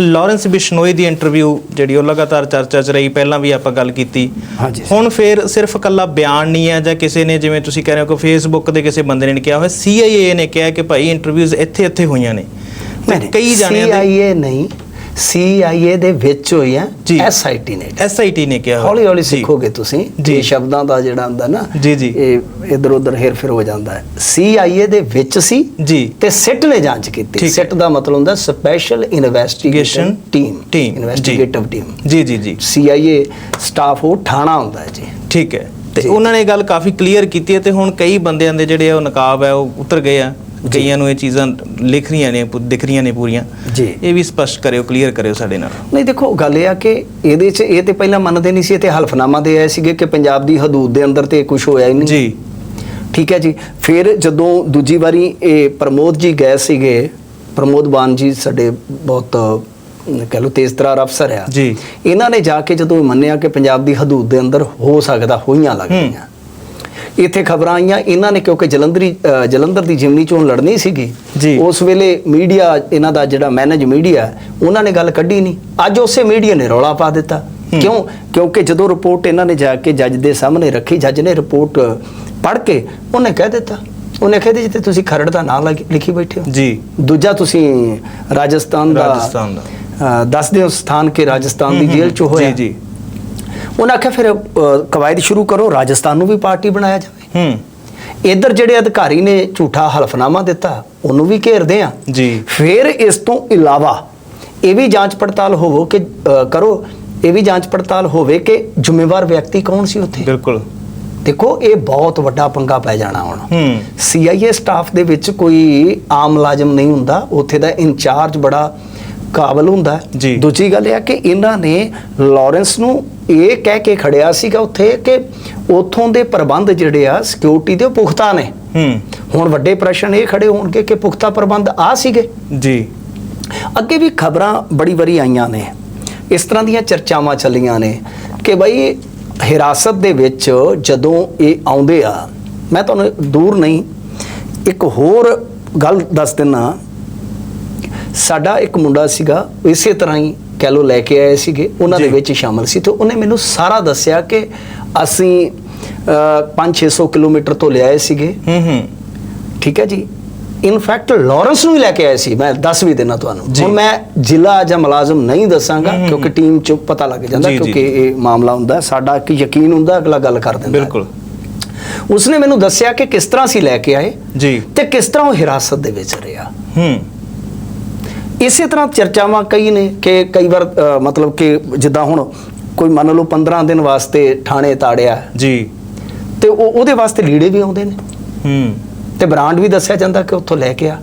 Lawrence Bishnoi ਦੀ interview ਜਿਹੜੀ ਉਹ ਲਗਾਤਾਰ ਚਰਚਾ 'ਚ ਰਹੀ ਪਹਿਲਾਂ ਵੀ ਆਪਾਂ ਗੱਲ ਕੀਤੀ। ਹੁਣ ਫਿਰ ਸਿਰਫ ਕੱਲਾ ਬਿਆਨ ਨਹੀਂ ਹੈ ਜਾਂ ਕਿਸੇ ਨੇ ਜਿਵੇਂ ਤੁਸੀਂ ਕਹਿ ਰਹੇ ਹੋ ਕਿ ਫੇਸਬੁੱਕ ਦੇ ਕਿਸੇ ਬੰਦੇ ਨੇ ਕਿਹਾ ਹੋਇਆ CIA ਨੇ ਕਿਹਾ ਕਿ ਭਾਈ ਇੰਟਰਵਿਊਜ਼ ਇੱਥੇ ਇੱਥੇ ਹੋਈਆਂ ਨੇ ਕਈ ਜਾਣਿਆਂ ਦੇ CIA ਨਹੀਂ CIA ਦੇ ਵਿੱਚ ਹੋਈ ਹੈ। SIT ਨੇ SIT ਨੇ ਕਿਹਾ। ਹੌਲੀ ਹੌਲੀ। ਸਿੱਖੋਗੇ ਤੁਸੀਂ। ਇਹ ਸ਼ਬਦਾਂ ਦਾ ਜਿਹੜਾ ਹੁੰਦਾ ਨਾ ਜੀ, ਜੀ। ਇਹ ਇਧਰ ਉਧਰ ਹੇਰ ਫੇਰ ਹੋ ਜਾਂਦਾ ਹੈ CIA ਦੇ ਵਿੱਚ ਸੀ ਜੀ ਤੇ ਸਿਟ ਨੇ ਜਾਂਚ ਕੀਤੀ। ਸਿਟ ਦਾ ਮਤਲਬ ਹੁੰਦਾ special investigation team team investigative team ਜੀ ਜੀ ਜੀ CIA ਸਟਾਫ ਉਹ ਠਾਣਾ ਹੁੰਦਾ ਹੈ ਜੀ ਠੀਕ ਹੈ ਤੇ। ਉਹਨਾਂ ਨੇ ਗੱਲ ਕਾਫੀ ਕਲੀਅਰ ਕੀਤੀ ਹੈ ਤੇ ਹੁਣ ਕਈ ਬੰਦਿਆਂ ਦੇ ਜਿਹੜੇ ਆ ਉਹ ਨਕਾਬ ਹੈ ਉਹ ਉਤਰ ਗਏ ਆ ਕਈਆਂ ਨੂੰ ਇਹ ਚੀਜ਼ਾਂ ਲਿਖ ਰਹੀਆਂ ਨੇ ਦਿਖ ਰਹੀਆਂ ਨੇ ਪੂਰੀਆਂ। ਜੀ। ਇਹ ਵੀ ਸਪਸ਼ਟ ਕਰਿਓ ਕਲੀਅਰ ਕਰਿਓ ਸਾਡੇ ਨਾਲ। ਨਹੀਂ ਦੇਖੋ ਗੱਲ ਇਹ ਆ ਕਿ ਇਹਦੇ 'ਚ ਇਹ ਤੇ ਪਹਿਲਾਂ ਮੰਨਦੇ ਨਹੀਂ ਸੀ ਇਹ ਤੇ ਹਲਫਨਾਮਾ ਦੇ ਆਏ ਸੀਗੇ ਕਿ ਪੰਜਾਬ ਦੀ ਹਦੂਦ ਦੇ ਅੰਦਰ ਤੇ ਕੁਝ ਹੋਇਆ ਹੀ ਨਹੀਂ। ਜੀ। ਠੀਕ ਹੈ ਜੀ। ਫਿਰ ਜਦੋਂ ਦੂਜੀ ਵਾਰੀ ਇਹ ਪ੍ਰਮੋਦ ਜੀ ਗਏ ਸੀਗੇ ਪ੍ਰਮੋਦ ਬਾਨ ਜੀ ਸਾਡੇ ਬਹੁਤ ਕਹਿ ਲਓ ਤੇਜ਼ ਤਰਾਰ ਅਫਸਰ ਆ। ਜੀ। ਇਹਨਾਂ ਨੇ ਜਾ ਕੇ ਜਦੋਂ ਮੰਨਿਆ ਕਿ ਪੰਜਾਬ ਦੀ ਹਦੂਦ ਦੇ ਅੰਦਰ ਹੋ ਸਕਦਾ ਹੋਈਆਂ ਲੱਗਦੀਆਂ। ਇੱਥੇ ਖਬਰਾਂ ਆਈਆਂ ਇਹਨਾਂ ਨੇ ਕਿਉਂਕਿ ਜਲੰਧਰੀ ਜਲੰਧਰ ਦੀ ਜਿਮਨੀ ਚੋਣ ਲੜਨੀ ਸੀਗੀ ਜੀ। ਉਸ ਵੇਲੇ ਮੀਡੀਆ ਇਹਨਾਂ ਦਾ ਜਿਹੜਾ ਮੈਨੇਜ ਮੀਡੀਆ ਉਹਨਾਂ ਨੇ ਗੱਲ ਕੱਢੀ ਨਹੀਂ। ਅੱਜ ਉਸੇ ਮੀਡੀਆ ਨੇ ਰੌਲਾ ਪਾ ਦਿੱਤਾ। ਕਿਉਂ? ਕਿਉਂਕਿ ਜਦੋਂ ਰਿਪੋਰਟ ਇਹਨਾਂ ਨੇ ਜਾ ਕੇ ਜੱਜ ਦੇ ਸਾਹਮਣੇ ਰੱਖੀ ਜੱਜ ਨੇ ਰਿਪੋਰਟ ਪੜ੍ਹ ਕੇ ਉਹਨੇ ਕਹਿ ਦਿੱਤਾ। ਉਹਨੇ ਕਹਿ ਦਿੱਤਾ ਤੁਸੀਂ ਖਰੜ ਦਾ ਨਾਮ ਲਿਖ- ਬੈਠੇ ਹੋ। ਜੀ। ਦੂਜਾ ਤੁਸੀਂ ਰਾਜਸਥਾਨ ਦਾ ਰਾਜਸਥਾਨ ਦਾ। ਅ, ਦੱਸ ਦਿਓ ਸਥਾਨ ਕਿ ਰਾਜਸਥਾਨ ਦੀ ਹੂੰ, ਜੇਲ੍ਹ ਚ ਹੋਇਆ। ਜੀ ਜੀ। ਉਹਨਾਂ ਆਖਿਆ ਫਿਰ ਕਵਾਇਦ ਸ਼ੁਰੂ ਕਰੋ ਰਾਜਸਥਾਨ ਨੂੰ ਵੀ ਪਾਰਟੀ ਬਣਾਇਆ ਜਾਵੇ। ਹੂੰ। ਇੱਧਰ ਜਿਹੜੇ ਅਧਿਕਾਰੀ ਨੇ ਝੂਠਾ ਹਲਫਨਾਮਾ ਦਿੱਤਾ ਉਹਨੂੰ ਵੀ ਘੇਰਦੇ ਆ। ਜੀ। ਫਿਰ ਇਸ ਤੋਂ ਇਲਾਵਾ ਇਹ ਵੀ ਜਾਂਚ ਪੜਤਾਲ ਹੋਵੋ ਕਿ ਕਰੋ ਇਹ ਵੀ ਜਾਂਚ ਪੜਤਾਲ ਹੋਵੇ ਕਿ ਜ਼ਿੰਮੇਵਾਰ ਵਿਅਕਤੀ ਕੌਣ ਸੀ ਉੱਥੇ। ਬਿਲਕੁਲ। ਦੇਖੋ ਇਹ ਬਹੁਤ ਵੱਡਾ ਪੰਗਾ ਪੈ ਜਾਣਾ ਹੁਣ। ਹੂੰ। CIA ਸਟਾਫ ਦੇ ਵਿੱਚ ਕੋਈ ਆਮ ਮੁਲਾਜ਼ਮ ਨਹੀਂ ਹੁੰਦਾ। ਉੱਥੇ ਦਾ ਇੰਚਾਰਜ ਬੜਾ ਕਾਬਲ ਹੁੰਦਾ। ਹੈ। ਜੀ। ਦੂਜੀ ਗੱਲ ਇਹ ਹੈ ਕਿ ਇਹਨਾਂ ਨੇ ਲਾਰੈਂਸ ਨੂੰ ਇਹ ਕਹਿ ਕੇ ਖੜਿਆ ਸੀਗਾ ਉੱਥੇ ਕਿ ਉਥੋਂ ਦੇ ਪ੍ਰਬੰਧ ਜਿਹੜੇ ਆ ਸਿਕਿਉਰਿਟੀ ਦੇ ਉਹ ਪੁਖਤਾ ਨੇ। ਹੂੰ। ਹੁਣ ਵੱਡੇ ਪ੍ਰਸ਼ਨ ਇਹ ਖੜੇ ਹੋਣਗੇ ਕਿ ਪੁਖਤਾ ਪ੍ਰਬੰਧ ਆ ਸੀਗੇ। ਜੀ। ਅੱਗੇ ਵੀ ਖਬਰਾਂ ਬੜੀ ਵਾਰੀ ਆਈਆਂ ਨੇ। ਇਸ ਤਰ੍ਹਾਂ ਦੀਆਂ ਚਰਚਾਵਾਂ ਚੱਲੀਆਂ ਨੇ ਕਿ ਬਈ ਹਿਰਾਸਤ ਦੇ ਵਿੱਚ ਜਦੋਂ ਇਹ ਆਉਂਦੇ ਆ ਮੈਂ ਤੁਹਾਨੂੰ ਦੂਰ ਨਹੀਂ ਇੱਕ ਹੋਰ ਗੱਲ ਦੱਸ ਦਿੰਨਾ ਸਾਡਾ ਇੱਕ ਮੁੰਡਾ ਸੀਗਾ ਇਸੇ ਤਰ੍ਹਾਂ ਹੀ ਕਹਿ ਲੋ ਲੈ ਕੇ ਆਏ ਸੀਗੇ ਉਹਨਾਂ ਦੇ। ਵਿੱਚ ਸ਼ਾਮਲ ਸੀ ਤੇ ਉਹਨੇ ਮੈਨੂੰ ਸਾਰਾ ਦੱਸਿਆ ਕਿ ਅਸੀਂ 5-600 ਕਿਲੋਮੀਟਰ ਤੋਂ ਲਿਆਏ ਸੀਗੇ। ਹੂੰ ਹੂੰ। ਠੀਕ ਹੈ ਜੀ? ਇਨਫੈਕਟ ਲਾਰੈਂਸ ਨੂੰ ਹੀ ਲੈ ਕੇ ਆਏ ਸੀ ਮੈਂ ਦੱਸ ਵੀ ਦੇਣਾ ਤੁਹਾਨੂੰ। ਹੁਣ ਮੈਂ ਜ਼ਿਲ੍ਹਾ ਜਾਂ ਮੁਲਾਜ਼ਮ ਨਹੀਂ ਦੱਸਾਂਗਾ ਕਿਉਂਕਿ ਟੀਮ ਚ ਪਤਾ ਲੱਗ ਜਾਂਦਾ। ਕਿਉਂਕਿ ਇਹ ਮਾਮਲਾ ਹੁੰਦਾ ਸਾਡਾ ਇੱਕ ਯਕੀਨ ਹੁੰਦਾ ਅਗਲਾ ਗੱਲ ਕਰ ਦਿੰਦਾ। ਬਿਲਕੁਲ। ਉਸਨੇ ਮੈਨੂੰ ਦੱਸਿਆ ਕਿ ਕਿਸ ਤਰ੍ਹਾਂ ਸੀ ਲੈ ਕੇ ਆਏ ਜੀ। ਤੇ ਕਿਸ ਤਰ੍ਹਾਂ ਉਹ ਹਿਰਾਸਤ ਦੇ ਵਿੱਚ ਰਿਹਾ। ਹੂੰ। ਇਸੇ ਤਰ੍ਹਾਂ ਚਰਚਾਵਾਂ ਕਈ ਨੇ ਕਿ ਕਈ ਵਾਰ ਮਤਲਬ ਕਿ ਜਿੱਦਾਂ ਹੁਣ ਕੋਈ ਮੰਨ ਲਓ 15 ਦਿਨ ਵਾਸਤੇ ਥਾਣੇ ਤਾੜਿਆ। ਜੀ। ਤੇ ਉਹ ਉਹਦੇ ਵਾਸਤੇ ਲੀੜੇ ਵੀ ਆਉਂਦੇ ਨੇ। ਹੂੰ। ਤੇ ਬ੍ਰਾਂਡ ਵੀ ਦੱਸਿਆ ਜਾਂਦਾ ਕਿ ਉੱਥੋਂ ਲੈ ਕੇ ਆ।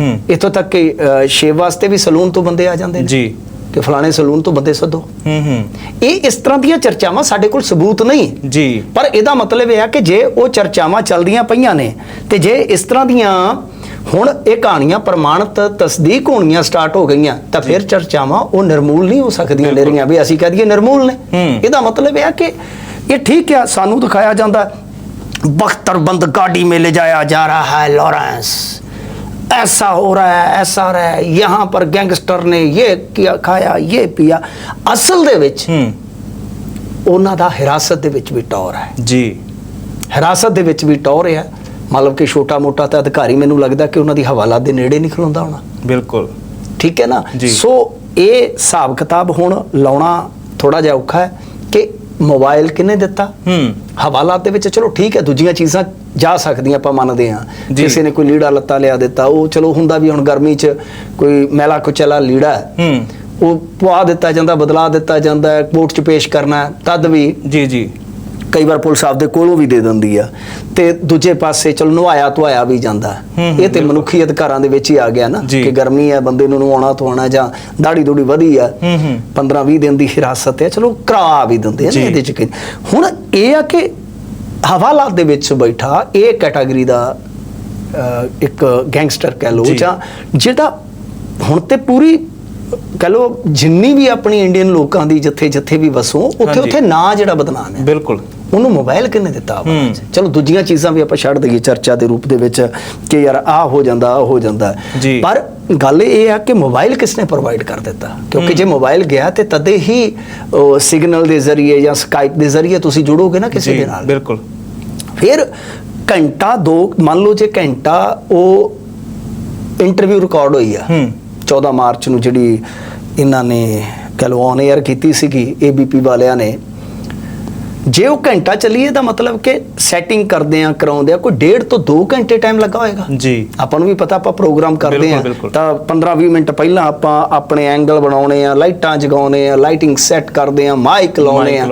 ਹੂੰ। ਇੱਥੋਂ ਤੱਕ ਕਿ ਸ਼ੇਵ ਵਾਸਤੇ ਵੀ ਸਲੂਨ ਤੋਂ ਬੰਦੇ ਆ ਜਾਂਦੇ ਨੇ। ਜੀ। ਕਿ ਫਲਾਣੇ ਸਲੂਨ ਤੋਂ ਬੰਦੇ ਸੱਦੋ। ਹੂੰ ਹੂੰ। ਇਹ ਇਸ ਤਰ੍ਹਾਂ ਦੀਆਂ ਚਰਚਾਵਾਂ ਸਾਡੇ ਕੋਲ ਸਬੂਤ ਨਹੀਂ। ਜੀ। ਪਰ ਇਹਦਾ ਮਤਲਬ ਇਹ ਹੈ ਕਿ ਜੇ ਉਹ ਚਰਚਾਵਾਂ ਚੱਲਦੀਆਂ ਪਈਆਂ ਨੇ ਤੇ ਜੇ ਇਸ ਤਰ੍ਹਾਂ ਦੀਆਂ ਹੁਣ ਇਹ ਕਹਾਣੀਆਂ ਪ੍ਰਮਾਣਿਤ ਤਸਦੀਕ ਹੋਣੀਆਂ ਸਟਾਰਟ ਹੋ ਗਈਆਂ ਤਾਂ ਫਿਰ ਚਰਚਾਵਾਂ ਉਹ ਨਿਰਮੂਲ ਨਹੀਂ ਹੋ ਸਕਦੀਆਂ ਬਿਲਕੁਲ। ਨੇਰੀਆਂ ਵੀ ਅਸੀਂ ਕਹਿ ਦਈਏ ਨਿਰਮੂਲ ਨੇ ਹੂੰ। ਇਹਦਾ ਮਤਲਬ ਇਹ ਹੈ ਕਿ ਇਹ ਠੀਕ ਹੈ ਸਾਨੂੰ ਦਿਖਾਇਆ ਜਾਂਦਾ बख्तरबंद गाड़ी में ले जाया जा रहा है लॉरेंस ऐसा हो रहा है ऐसा हो रहा है यहाँ पर गैंगस्टर ने ये किया खाया ये पिया ਅਸਲ ਦੇ ਵਿੱਚ ਹੂੰ ਉਹਨਾਂ ਦਾ ਹਿਰਾਸਤ ਦੇ ਵਿੱਚ ਵੀ ਟੌਰ ਹੈ ਜੀ ਹਿਰਾਸਤ ਦੇ ਵਿੱਚ ਵੀ ਟੌਰ ਹੈ ਮਤਲਬ ਕਿ ਛੋਟਾ ਮੋਟਾ ਤਾਂ ਅਧਿਕਾਰੀ ਮੈਨੂੰ ਲੱਗਦਾ ਕਿ ਉਹਨਾਂ ਦੀ ਹਵਾਲਾਤ ਦੇ ਨੇੜੇ ਨਹੀਂ ਖਲੋਂਦਾ ਹੋਣਾ। ਬਿਲਕੁਲ। ਠੀਕ ਹੈ ਨਾ। ਸੋ ਇਹ ਹਿਸਾਬ ਕਿਤਾਬ ਹੁਣ ਲਾਉਣਾ ਥੋੜਾ ਜਿਹਾ ਔਖਾ ਹੈ ਕਿ ਮੋਬਾਈਲ ਕਿਹਨੇ ਦਿੱਤਾ? ਹੂੰ। ਹਵਾਲਾਤ ਦੇ ਵਿੱਚ ਚਲੋ ਠੀਕ ਹੈ ਦੂਜੀਆਂ ਚੀਜ਼ਾਂ ਜਾ ਸਕਦੀਆਂ ਆਪਾਂ ਮੰਨਦੇ ਹਾਂ। ਕਿਸੇ ਨੇ ਕੋਈ ਲੀੜਾ ਲੱਤਾ ਲਿਆ ਦਿੱਤਾ ਉਹ ਚਲੋ ਹੁੰਦਾ ਵੀ ਹੁਣ ਗਰਮੀ 'ਚ ਕੋਈ ਮੈਲਾ ਕੁਚਲਾ ਲੀੜਾ ਹੈ। ਉਹ ਪਵਾ ਦਿੱਤਾ ਜਾਂਦਾ ਬਦਲਾ ਦਿੱਤਾ ਜਾਂਦਾ ਕੋਰਟ 'ਚ ਪੇਸ਼ ਕਰਨਾ ਤਦ ਵੀ ਜੀ ਜੀ। ਕਈ ਵਾਰ ਪੁਲਿਸ ਆਪਦੇ ਕੋਲੋਂ ਵੀ ਦੇ ਦਿੰਦੀ ਆ ਤੇ ਦੂਜੇ ਪਾਸੇ ਚਲੋ ਨਵਾਇਆ ਧਵਾਇਆ ਵੀ ਜਾਂਦਾ ਇਹ ਤੇ। ਮਨੁੱਖੀ ਅਧਿਕਾਰਾਂ ਦੇ ਵਿੱਚ ਹੀ ਆ ਗਿਆ ਨਾ। ਕਿ ਗਰਮੀ ਹੈ ਬੰਦੇ ਨੂੰ ਨਵਾਉਣਾ ਧਵਾਉਣਾ ਜਾਂ ਦਾੜੀ ਦੂੜੀ ਵਧੀ ਆ ਹੂੰ, ਹੂੰ। 15 20 ਦਿਨ ਦੀ ਹਿਰਾਸਤ ਹੈ ਚਲੋ ਕਰਾ ਵੀ ਦਿੰਦੇ ਆ ਇਹਦੇ ਚ। ਹੁਣ ਇਹ ਆ ਕਿ ਹਵਾਲਾਤ ਦੇ ਵਿੱਚ ਬੈਠਾ ਇਹ ਕੈਟਾਗਰੀ ਦਾ ਇੱਕ ਗੈਂਗਸਟਰ ਕਹਿ ਲਓ ਜੀ। ਜਿਹੜਾ ਹੁਣ ਤੇ ਪੂਰੀ ਕਹਿ ਲਓ ਜਿੰਨੀ ਵੀ ਆਪਣੀ ਇੰਡੀਅਨ ਲੋਕਾਂ ਦੀ ਜਿੱਥੇ ਜਿੱਥੇ ਵੀ ਵਸੋਂ ਉੱਥੇ। ਉੱਥੇ ਨਾਂ ਜਿਹੜਾ ਬਦਨਾਮ ਹੈ ਬਿਲਕੁਲ ਉਹਨੂੰ ਮੋਬਾਈਲ ਕਿੰਨੇ ਦਿੱਤਾ। 'ਚ? ਚਲੋ ਦੂਜੀਆਂ ਚੀਜ਼ਾਂ ਵੀ ਆਪਾਂ ਛੱਡ ਦਈਏ ਚਰਚਾ ਦੇ ਰੂਪ ਦੇ ਵਿੱਚ ਕਿ ਯਾਰ ਆਹ ਹੋ ਜਾਂਦਾ ਆਹ ਹੋ ਜਾਂਦਾ। ਪਰ ਗੱਲ ਇਹ ਆ ਕਿ ਮੋਬਾਈਲ ਕਿਸਨੇ ਪ੍ਰੋਵਾਈਡ ਕਰ ਦਿੱਤਾ? ਕਿਉਂਕਿ ਜੇ ਮੋਬਾਈਲ ਗਿਆ ਤੇ ਤਦੇ ਹੀ ਸਿਗਨਲ ਦੇ ਜ਼ਰੀਏ ਜਾਂ ਸਕਾਈਪ ਦੇ ਜ਼ਰੀਏ ਤੁਸੀਂ ਜੁੜੋਗੇ ਨਾ ਕਿਸੇ ਦੇ ਨਾਲ। ਬਿਲਕੁਲ। ਫਿਰ ਘੰਟਾ ਦੋ ਮੰਨ ਲਓ ਜੇ ਘੰਟਾ ਉਹ ਇੰਟਰਵਿਊ ਰਿਕਾਰਡ ਹੋਈ ਆ। ਹੂੰ। 14 ਮਾਰਚ ਨੂੰ ਜਿਹੜੀ ਇਹਨਾਂ ਨੇ ਕਹ ਲਓ ਔਨ 에ਅਰ ਕੀਤੀ ਸੀਗੀ ਏਬੀਪੀ ਵਾਲਿਆਂ ਨੇ। ਜੇ ਉਹ ਘੰਟਾ ਚੱਲੀਏ ਤਾਂ ਮਤਲਬ ਕਿ ਸੈਟਿੰਗ ਕਰਦੇ ਆ ਕਰਾਉਂਦੇ ਆ ਕੋਈ ਡੇਢ ਤੋਂ 2 ਘੰਟੇ ਟਾਈਮ ਲੱਗਾ ਹੋਏਗਾ। ਜੀ। ਆਪਾਂ ਨੂੰ ਵੀ ਪਤਾ ਆਪਾਂ ਪ੍ਰੋਗਰਾਮ ਕਰਦੇ ਆ। ਤਾਂ 15-20 ਮਿੰਟ ਪਹਿਲਾਂ ਆਪਾਂ ਆਪਣੇ ਐਂਗਲ ਬਣਾਉਣੇ ਆ ਲਾਈਟਾਂ ਜਗਾਉਣੇ ਆ ਲਾਈਟਿੰਗ ਸੈੱਟ ਕਰਦੇ ਆ ਮਾਈਕ ਲਾਉਣੇ ਆ।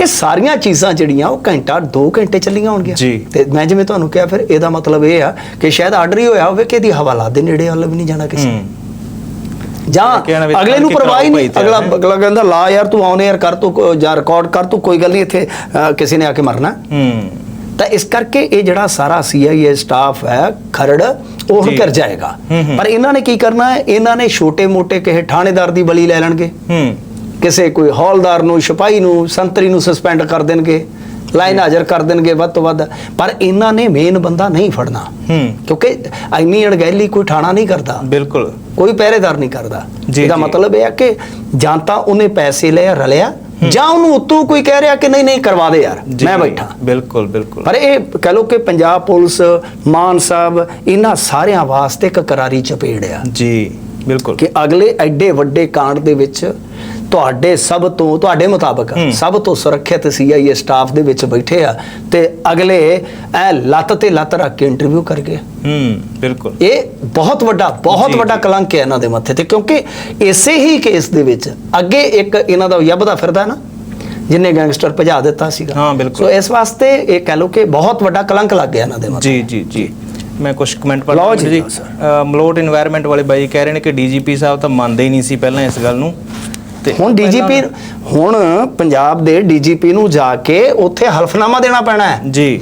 ਇਹ ਸਾਰੀਆਂ ਚੀਜ਼ਾਂ ਜਿਹੜੀਆਂ ਉਹ ਘੰਟਾ 2 ਘੰਟੇ ਚੱਲੀਆਂ ਹੋਣਗੀਆਂ। ਜੀ। ਤੇ ਮੈਂ ਜਿਵੇਂ ਤੁਹਾਨੂੰ ਕਿਹਾ ਫਿਰ ਇਹਦਾ ਮਤਲਬ ਇਹ ਆ ਕਿ ਸ਼ਾਇਦ ਆਰਡਰ ਹੀ ਹੋਇਆ ਹੋਵੇ ਕਿ ਇਹਦੀ ਹਵਾਲਾਤ ਦੇ ਨੇੜੇ ਵੱਲ ਵੀ ਨਹੀਂ ਜਾਣਾ ਕਿਸੇ ਜਾਂ ਅਗਲੇ ਨੂੰ ਪਰਵਾਹ ਹੀ ਨਹੀਂ ਅਗਲਾ। ਅਗਲਾ ਕਹਿੰਦਾ ਲਾ ਯਾਰ ਤੂੰ 에ਅਰ ਕਰ ਤੂੰ ਜਾਂ ਰਿਕਾਰਡ ਕਰ ਤੂੰ ਕੋਈ ਗੱਲ ਨਹੀਂ ਇੱਥੇ ਕਿਸੇ ਨੇ ਆ ਕੇ ਮਰਨਾ। ਹੂੰ। ਤਾਂ ਇਸ ਕਰਕੇ ਇਹ ਜਿਹੜਾ ਸਾਰਾ ਸੀਆਈਏ ਸਟਾਫ ਹੈ ਖਰੜ ਉਹ। ਕਰ ਜਾਏਗਾ। ਪਰ ਇਹਨਾਂ ਨੇ ਕੀ ਕਰਨਾ ਹੈ? ਇਹਨਾਂ ਨੇ ਛੋਟੇ-ਮੋਟੇ ਕਿਸੇ ਥਾਣੇਦਾਰ ਦੀ ਬਲੀ ਲੈ ਲੈਣਗੇ। ਹੂੰ। ਕਿਸੇ ਕੋਈ ਹੌਲਦਾਰ ਨੂੰ ਸਿਪਾਹੀ ਨੂੰ ਸੰਤਰੀ ਨੂੰ ਸਸਪੈਂਡ ਕਰ ਦੇਣਗੇ। ਲਾਈਨ ਹਾਜ਼ਰ ਕਰ ਦੇਣਗੇ ਵੱਧ ਤੋਂ ਵੱਧ। ਪਰ ਇਹਨਾਂ ਨੇ ਮੇਨ ਬੰਦਾ ਨਹੀਂ ਫੜਨਾ। ਕਿਉਂਕਿ ਇੰਨੀ ਅਣਗਹਿਲੀ ਕੋਈ ਠਾਣਾ ਨਹੀਂ ਕਰਦਾ। ਬਿਲਕੁਲ। ਕੋਈ ਪਹਿਰੇਦਾਰ ਨਹੀਂ ਕਰਦਾ। ਇਹਦਾ। ਮਤਲਬ ਇਹ ਹੈ ਕਿ ਜਾਂ ਤਾਂ ਉਹਨੇ ਪੈਸੇ ਲਿਆ ਰਲਿਆ ਜਾਂ ਉਹਨੂੰ ਉਤੋਂ ਕੋਈ ਕਹਿ ਰਿਹਾ ਕਿ ਨਹੀਂ ਨਹੀਂ ਕਰਵਾ ਦੇ ਯਾਰ ਮੈਂ ਬੈਠਾ। ਬਿਲਕੁਲ ਬਿਲਕੁਲ। ਪਰ ਇਹ ਕਹ ਲੋ ਕਿ ਪੰਜਾਬ ਪੁਲਿਸ ਮਾਨ ਸਾਹਿਬ ਇਹਨਾਂ ਸਾਰਿਆਂ ਵਾਸਤੇ ਇੱਕ ਕਰਾਰੀ ਚਪੇੜ ਆ। ਜੀ ਬਿਲਕੁਲ। ਕਿ ਅਗਲੇ ਐਡੇ ਵੱਡੇ ਕਾਂਡ ਦੇ ਵਿੱਚ ਤੁਹਾਡੇ ਸਭ ਤੋਂ ਤੁਹਾਡੇ ਮੁਤਾਬਕ ਸਭ ਤੋਂ ਸੁਰੱਖਿਅਤ ਸੀਆਈਏ ਸਟਾਫ ਦੇ ਵਿੱਚ ਬੈਠੇ ਆ ਤੇ ਅਗਲੇ ਇਹ ਲੱਤ ਤੇ ਲੱਤ ਰੱਖ ਕੇ ਇੰਟਰਵਿਊ ਕਰ ਗਏ ਹੂੰ ਬਿਲਕੁਲ। ਇਹ ਬਹੁਤ ਵੱਡਾ ਬਹੁਤ ਵੱਡਾ ਕਲੰਕ ਹੈ ਇਹਨਾਂ ਦੇ ਮੱਥੇ ਤੇ ਕਿਉਂਕਿ ਇਸੇ ਹੀ ਕੇਸ ਦੇ ਵਿੱਚ ਅੱਗੇ ਇੱਕ ਇਹਨਾਂ ਦਾ ਯਬਦਾ ਫਿਰਦਾ ਨਾ ਜਿੰਨੇ ਗੈਂਗਸਟਰ ਭਜਾ ਦਿੱਤਾ ਸੀਗਾ। ਹਾਂ ਬਿਲਕੁਲ। ਸੋ ਇਸ ਵਾਸਤੇ ਇਹ ਕਹ ਲੋ ਕਿ ਬਹੁਤ ਵੱਡਾ ਕਲੰਕ ਲੱਗ ਗਿਆ ਇਹਨਾਂ ਦੇ ਮੱਥੇ ਜੀ ਜੀ ਜੀ। ਮੈਂ ਕੁਝ ਕਮੈਂਟ ਪੜ੍ਹ ਰਿਹਾ ਜੀ ਮਲੋਟ এনवायरमेंट ਵਾਲੇ ਬਾਈ ਕਹਿ ਰਹੇ ਨੇ ਕਿ ਡੀਜੀਪੀ ਸਾਹਿਬ ਤਾਂ ਮੰਨਦੇ ਹੀ ਨਹੀਂ ਸੀ ਪਹਿਲਾਂ ਇਸ ਗੱਲ ਨੂੰ। ਹੁਣ ਡੀਜੀਪੀ ਹੁਣ ਪੰਜਾਬ ਦੇ ਡੀਜੀਪੀ ਨੂੰ ਜਾ ਕੇ ਉੱਥੇ ਹਲਫਨਾਮਾ ਦੇਣਾ ਪੈਣਾ ਹੈ। ਜੀ।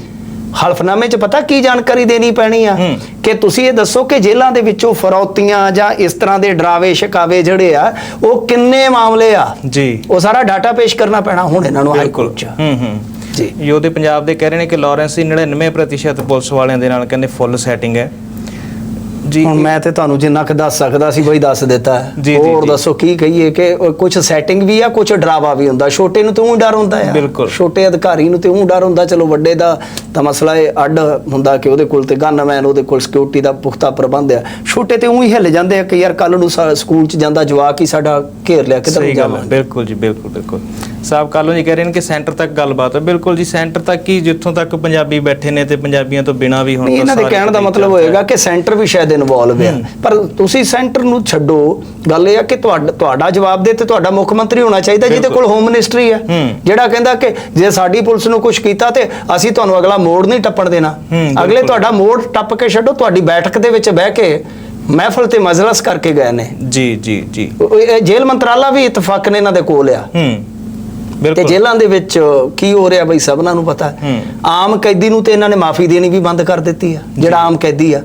ਹਲਫਨਾਮੇ 'ਚ ਪਤਾ ਕੀ ਜਾਣਕਾਰੀ ਦੇਣੀ ਪੈਣੀ ਆ। ਕਿ ਤੁਸੀਂ ਇਹ ਦੱਸੋ ਕਿ ਜੇਲ੍ਹਾਂ ਦੇ ਵਿੱਚੋਂ ਫਰੌਤੀਆਂ ਜਾਂ ਇਸ ਤਰ੍ਹਾਂ ਦੇ ਡਰਾਵੇ ਸ਼ਿਕਾਵੇ ਜਿਹੜੇ ਆ ਉਹ ਕਿੰਨੇ ਮਾਮਲੇ ਆ? ਜੀ। ਉਹ ਸਾਰਾ ਡਾਟਾ ਪੇਸ਼ ਕਰਨਾ ਪੈਣਾ ਹੁਣ ਇਹਨਾਂ ਨੂੰ ਹਾਈ ਕੋਰਟ 'ਚ। ਹੂੰ ਹੂੰ। ਜੀ। ਯੋਧੇ ਪੰਜਾਬ ਦੇ ਕਹਿ ਰਹੇ ਨੇ ਕਿ ਲਾਰੈਂਸ ਦੀ 99% ਪੁਲਿਸ ਵਾਲਿਆਂ ਦੇ ਨਾਲ ਕਹਿੰਦੇ ਫੁੱਲ ਸੈਟਿੰਗ ਹੈ। ਜੀ ਹੁਣ ਮੈਂ ਤੇ ਤੁਹਾਨੂੰ ਜਿੰਨਾ ਕੁ ਦੱਸ ਸਕਦਾ ਸੀ ਬਈ ਦੱਸ ਦਿੱਤਾ ਹੈ। ਹੋਰ। ਦੱਸੋ ਕੀ ਕਹੀਏ ਕਿ ਕੁਝ ਸੈਟਿੰਗ ਵੀ ਆ ਕੁਝ ਡਰਾਵਾ ਵੀ ਹੁੰਦਾ ਛੋਟੇ ਨੂੰ ਤੇ ਉਹ ਡਰ ਹੁੰਦਾ ਆ ਬਿਲਕੁਲ। ਛੋਟੇ ਅਧਿਕਾਰੀ ਨੂੰ ਤੇ ਉਹ ਡਰ ਹੁੰਦਾ ਚਲੋ ਵੱਡੇ ਦਾ ਤਾਂ ਮਸਲਾ ਇਹ ਅੱਡ ਹੁੰਦਾ ਕਿ ਉਹਦੇ ਕੋਲ ਤੇ ਗਨਮੈਨ ਉਹਦੇ ਕੋਲ ਸਿਕਿਉਰਿਟੀ ਦਾ ਪੁਖਤਾ ਪ੍ਰਬੰਧ ਆ ਛੋਟੇ ਤੇ ਉਹ ਹੀ ਹਿੱਲ ਜਾਂਦੇ ਆ ਕਿ ਯਾਰ ਕੱਲ ਨੂੰ ਸਕੂਲ ਚ ਜਾਂਦਾ ਜਵਾਕ ਹੀ ਸਾਡਾ ਘੇਰ ਲਿਆ ਕਿਧਰ ਸਹੀ ਗੱਲ ਹੈ ਜਾਵਾਂਗੇ ਬਿਲਕੁਲ ਜੀ ਬਿਲਕੁਲ ਬਿਲਕੁਲ ਸਾਹਿਬ ਕਾਲੋਂ ਜੀ ਕਹਿ ਰਹੇ ਨੇ ਕਿ ਸੈਂਟਰ ਤੱਕ ਗੱਲਬਾਤ ਹੈ ਬਿਲਕੁਲ ਜੀ ਸੈਂਟਰ ਤੱਕ ਹੀ ਜਿੱਥੋਂ ਤੱਕ ਪੰਜਾਬੀ ਬੈਠੇ ਨੇ ਤੇ ਪੰਜਾਬੀਆਂ ਤੋਂ ਬਿਨਾ ਵੀ ਹੁਣ ਤਾਂ ਇਹਨਾਂ ਦੇ ਕਹਿਣ ਦਾ ਮਤਲਬ ਹੋਏਗਾ ਹੈ। ਕਿ ਸੈਂਟਰ ਵੀ ਸ਼ਾਇਦ ਇਨਵੋਲਵ ਆ। ਹੂੰ। ਪਰ ਤੁਸੀਂ ਸੈਂਟਰ ਨੂੰ ਛੱਡੋ। ਗੱਲ ਇਹ ਆ ਕਿ ਤੁਹਾਡਾ ਤੁਹਾਡਾ ਜਵਾਬ ਦੇ ਤੇ ਤੁਹਾਡਾ ਮੁੱਖ ਮੰਤਰੀ ਹੋਣਾ ਚਾਹੀਦਾ ਜਿਹਦੇ। ਕੋਲ ਹੋਮ ਮਿਨਿਸਟਰੀ ਆ। ਹੂੰ। ਜਿਹੜਾ ਕਹਿੰਦਾ ਕਿ ਜੇ ਸਾਡੀ ਪੁਲਿਸ ਨੂੰ ਕੁਝ ਕੀਤਾ ਤੇ ਅਸੀਂ ਤੁਹਾਨੂੰ ਅਗਲਾ ਮੋੜ ਨਹੀਂ ਟੱਪਣ ਦੇਣਾ। ਅਗਲੇ ਤੁਹਾਡਾ ਮੋੜ ਟੱਪ ਕੇ ਛੱਡੋ। ਤੁਹਾਡੀ ਬੈਠਕ ਦੇ ਵਿੱਚ ਬਹਿ ਕੇ ਮਹਿਫਲ ਤੇ ਮਜਲਸ ਕਰਕੇ ਗਏ ਨੇ। ਜੀ ਜੀ ਜੀ। ਜੇਲ੍ਹ ਮੰਤਰਾਲਾ ਵੀ ਇਤਫਾਕ ਨੇ ਇਹਨਾਂ ਦੇ ਕੋਲ ਆ। ਹੂੰ। ਤੇ ਜੇਲ੍ਹਾਂ ਦੇ ਵਿੱਚ ਕੀ ਹੋ ਰਿਹਾ ਬਈ ਸਭਨਾਂ ਨੂੰ ਪਤਾ। ਆਮ ਕੈਦੀ ਨੂੰ ਤੇ ਇਹਨਾਂ ਨੇ ਮਾਫੀ ਦੇਣੀ ਵੀ ਬੰਦ ਕਰ ਦਿੱਤੀ ਆ। ਜਿਹੜਾ ਆਮ ਕੈਦੀ ਆ।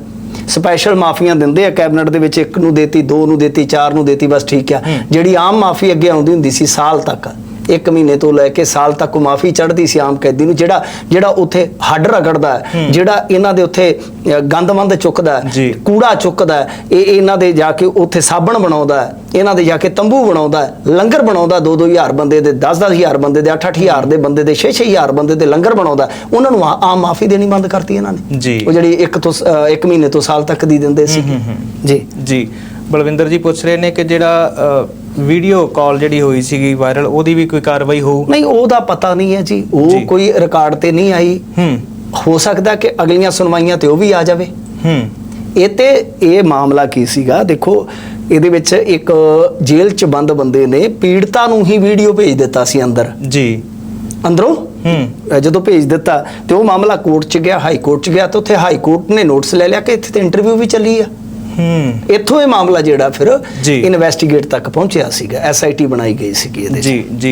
ਸਪੈਸ਼ਲ ਮਾਫੀਆਂ ਦਿੰਦੇ ਆ ਕੈਬਨਿਟ ਦੇ ਵਿੱਚ ਇੱਕ ਨੂੰ ਦੇਤੀ ਦੋ ਨੂੰ ਦੇਤੀ ਚਾਰ ਨੂੰ ਦੇਤੀ ਬਸ ਠੀਕ ਆ। ਜਿਹੜੀ ਆਮ ਮਾਫੀ ਅੱਗੇ ਆਉਂਦੀ ਹੁੰਦੀ ਸੀ ਸਾਲ ਤੱਕ ਇੱਕ ਮਹੀਨੇ ਤੋਂ ਲੈ ਕੇ ਸਾਲ ਤੱਕ ਮਾਫੀ ਚੜ੍ਹਦੀ ਸੀ ਆਮ ਕੈਦੀ ਨੂੰ ਜਿਹੜਾ ਜਿਹੜਾ ਉੱਥੇ ਹੱਡ ਰਗੜਦਾ। ਜਿਹੜਾ ਇਹਨਾਂ ਦੇ ਉੱਥੇ ਗੰਦਮੰਦ ਚੁੱਕਦਾ। ਕੂੜਾ ਚੁੱਕਦਾ ਇਹ ਇਹਨਾਂ ਦੇ ਜਾ ਕੇ ਉੱਥੇ ਸਾਬਣ ਬਣਾਉਂਦਾ ਇਹਨਾਂ ਦੇ ਜਾ ਕੇ ਤੰਬੂ ਬਣਾਉਂਦਾ ਲੰਗਰ ਬਣਾਉਂਦਾ 2-2000 ਬੰਦੇ ਦੇ 10-10000 ਬੰਦੇ ਦੇ 8-8000 ਦੇ ਬੰਦੇ ਦੇ 6-6000 ਬੰਦੇ ਦੇ ਲੰਗਰ ਬਣਾਉਂਦਾ। ਉਹਨਾਂ ਨੂੰ ਆਮ ਮਾਫੀ ਦੇਣੀ ਬੰਦ ਕਰਤੀ ਇਹਨਾਂ ਨੇ। ਉਹ ਜਿਹੜੀ ਇੱਕ ਤੋਂ ਇੱਕ ਮਹੀਨੇ ਤੋਂ ਸਾਲ ਤੱਕ ਦੀ ਦਿੰਦੇ ਸੀ ਜੀ ਜੀ ਬਲਵਿੰਦਰ ਜੀ ਪੁੱਛ ਰਹੇ ਨੇ ਕਿ ਜਿਹੜਾ ਵੀਡੀਓ ਕਾਲ ਜਿਹੜੀ ਹੋਈ ਸੀਗੀ ਵਾਇਰਲ ਉਹਦੀ ਵੀ ਕੋਈ ਕਾਰਵਾਈ ਹੋਊ? ਨਹੀਂ ਉਹਦਾ ਪਤਾ ਨਹੀਂ ਹੈ ਜੀ। ਉਹ ਜੀ। ਕੋਈ ਰਿਕਾਰਡ ਤੇ ਨਹੀਂ ਆਈ। ਹੂੰ। ਹੋ ਸਕਦਾ ਕਿ ਅਗਲੀਆਂ ਸੁਣਵਾਈਆਂ ਤੇ ਉਹ ਵੀ ਆ ਜਾਵੇ। ਹੂੰ। ਇਹ ਤੇ ਇਹ ਮਾਮਲਾ ਕੀ ਸੀਗਾ? ਦੇਖੋ ਇਹਦੇ ਵਿੱਚ ਇੱਕ ਜੇਲ੍ਹ 'ਚ ਬੰਦ ਬੰਦੇ ਨੇ ਪੀੜਤਾ ਨੂੰ ਹੀ ਵੀਡੀਓ ਭੇਜ ਦਿੱਤਾ ਸੀ ਅੰਦਰ। ਜੀ। ਅੰਦਰੋਂ? ਹੂੰ। ਜਦੋਂ ਭੇਜ ਦਿੱਤਾ ਤੇ ਉਹ ਮਾਮਲਾ ਕੋਰਟ 'ਚ ਗਿਆ ਹਾਈ ਕੋਰਟ 'ਚ ਗਿਆ ਤੇ ਉੱਥੇ ਹਾਈ ਕੋਰਟ ਨੇ ਨੋਟਿਸ ਲੈ ਲਿਆ ਕਿ ਇੱਥੇ ਤੇ ਇੰਟਰਵਿਊ ਵੀ ਚੱਲੀ ਆ। ਹੂੰ। ਇੱਥੋਂ ਇਹ ਮਾਮਲਾ ਜਿਹੜਾ ਫਿਰ। ਇਨਵੈਸਟੀਗੇਟ ਤੱਕ ਪਹੁੰਚਿਆ ਸੀਗਾ ਐਸਆਈਟੀ ਬਣਾਈ ਗਈ ਸੀਗੀ ਇਹਦੇ ਜੀ।